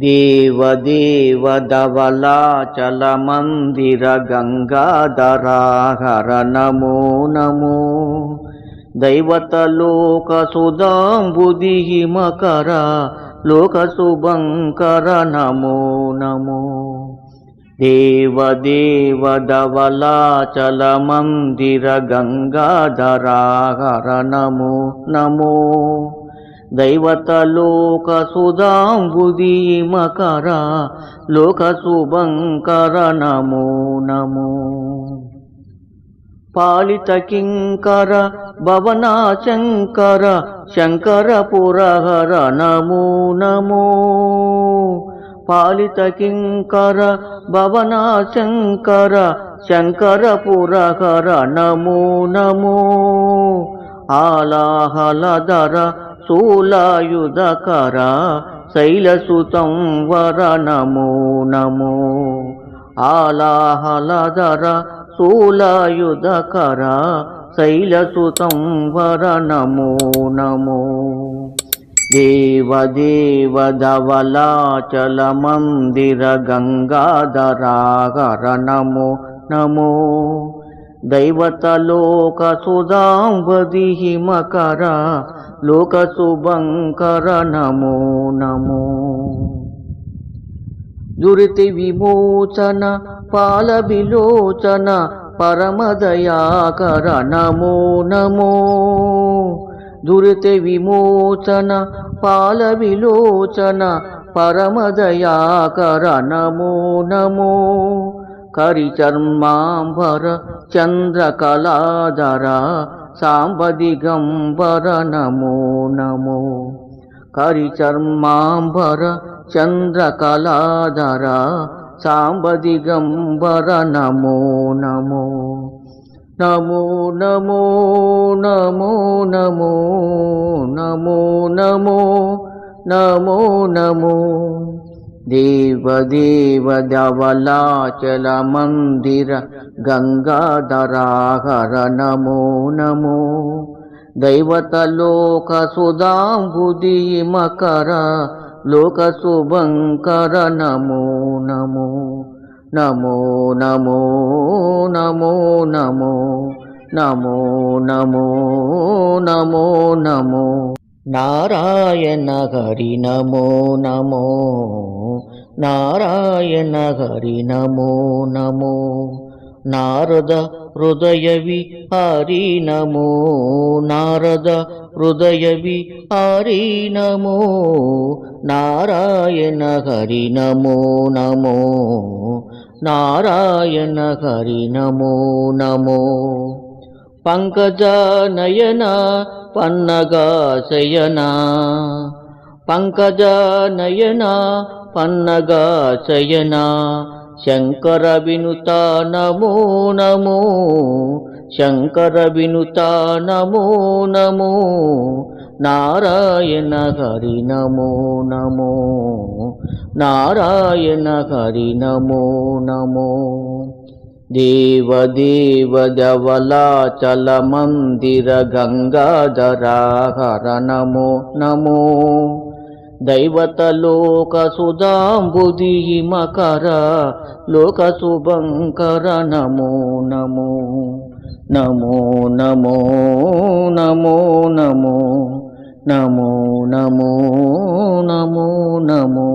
देवदेवधवलाचलमन्दिरगङ्गाधराहर नमो नमो दैवतलोकसुदाम्बुदिः मकर लोकसुभङ्कर नमो नमो देवदेवधवलाचलमन्दिरगङ्गाधराहर नमो नमो దైవతలోక సుధాంబుధి లోక శుభంకర నమో నమో. పాలిత కింకర భవనా శంకర శంకర పురహర నమో నమో. పాలిత కింకర భవనా శంకర శంకర పురహర నమో నమో. ఆలాహలధర శూలాయుధకర శైలసుతం వర నమో నమో. ఆలాహలధర శూలాయుధకర శైలసుతం వర నమో నమో. దేవదేవ మందిర గంగాధరాగర నమో నమో. दैवतलोकसुधाम्बदि हिमकर लोकसुभङ्कर नमो नमो दुरितिविमोचन पालविलोचन परमदयाकर नमो नमो दुरितिविमोचन पालविलोचन परमदयाकर नमो नमो కరిచర్మాంబర చంద్రకళాధర సాంబదిగంబర నమో నమో. కరిచర్మాంబర చంద్రకళాధర సాంబదిగంబర నమో నమో. నమో నమో నమో నమో నమో నమో నమో నమో. దేవదేవ ధవలాచల మందిర గంగాధరాహర నమో నమో దైవతలోక సుధాంబుధి మకర లోక శుభంకర నమో నమో నమో నమో నమో నమో. నమో నమో నమో నమో. నారాయణ హరి నమో నమో. నారద హృదయవి హరి నమో. నారద హృదయవి హరి నమో. నారాయణ హరి నమో నమో. నారాయణ హరి నమో నమో. పంకజ నయన పన్నగా శయన పంకజ నయన పన్నగా శయన శంకర వినుత నమో నమో శంకర వినుత నమో నమో నారాయణ హరి నమో నమో నారాయణ హరి నమో నమో. దేవదేవ ధవలాచల మందిర గంగాధరాహర నమో నమో. దైవతలోక సుధాంబుధి మకర లోక శుభంకర నమో నమో నమో నమో నమో నమో నమో నమో నమో నమో